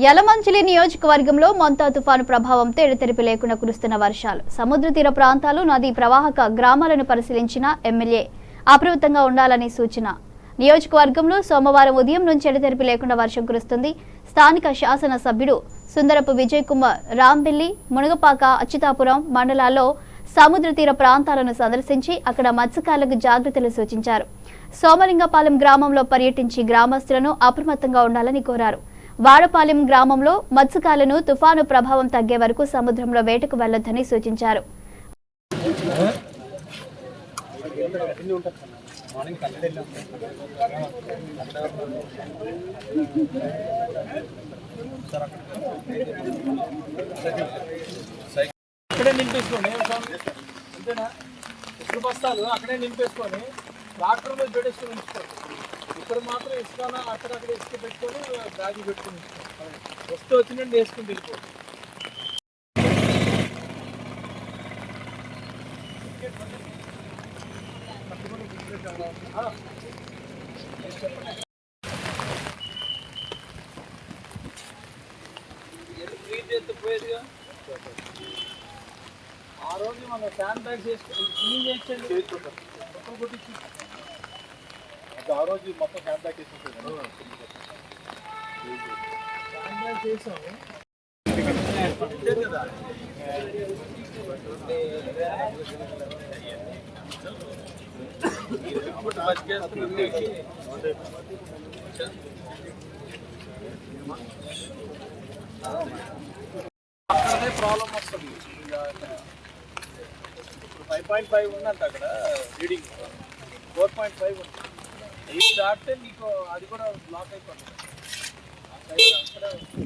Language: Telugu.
యలమంచిలి నియోజకవర్గంలో మొంతా తుఫాను ప్రభావంతో ఎడతెరిపి లేకుండా కురుస్తున్న వర్షాలు. సముద్ర తీర ప్రాంతాలు నదీ ప్రవాహక గ్రామాలను పరిశీలించిన ఎమ్మెల్యే అప్రమత్తంగా ఉండాలని సూచన. నియోజకవర్గంలో సోమవారం ఉదయం నుంచి ఎడతెరిపి లేకుండా వర్షం కురుస్తుంది. స్థానిక శాసన సభ్యుడు సుందరపు విజయ్ కుమార్ రాంబిల్లి మునగపాక అచ్యుతాపురం మండలాల్లో సముద్ర తీర ప్రాంతాలను సందర్శించి అక్కడ మత్స్యకారులకు జాగ్రత్తలు సూచించారు. సోమలింగపాలెం గ్రామంలో పర్యటించి గ్రామస్తులను అప్రమత్తంగా ఉండాలని కోరారు. వాడపాలెం గ్రామంలో మత్స్యకారులను తుఫాను ప్రభావం తగ్గే వరకు సముద్రంలో వేటకు వెళ్ళొద్దని సూచించారు. అక్కడే నింపేసుకోండి అంతేనా? ఇప్పుడు బస్తాలు? అక్కడే నింపేసుకొని ట్రాక్టర్ మీద పెట్టేసుకొని ఉంచుకోండి. ఇక్కడ మాత్రం ఇసుకన అక్కడక్కడ ఇసుక పెట్టుకొని బ్యాగ్ పెట్టుకొని వస్తూ వచ్చినట్టు వేసుకుని వెళ్ళిపోండి ఆ. చేస్తే పోయేదిగా రోజు మనం శానిటైజ్ చేసుకుని క్లీన్ మొత్తం కొట్టించి ఆ రోజు మొత్తం హ్యాండ్ బ్యాగ్ చేసుకుంటారు శానిటైజ్ చేసాము అంతే కదా? కాబట్టి బతికేస్తున్నాం అక్కడే ప్రాబ్లం వస్తుంది ఫైవ్ పాయింట్ ఫైవ్ ఉందంట అక్కడ రీడింగ్ ఫోర్ పాయింట్ ఫైవ్ ఉంది. ఎయిట్ దాటితే నీకు అది కూడా బ్లాక్ అయిపోతుంది. అక్కడ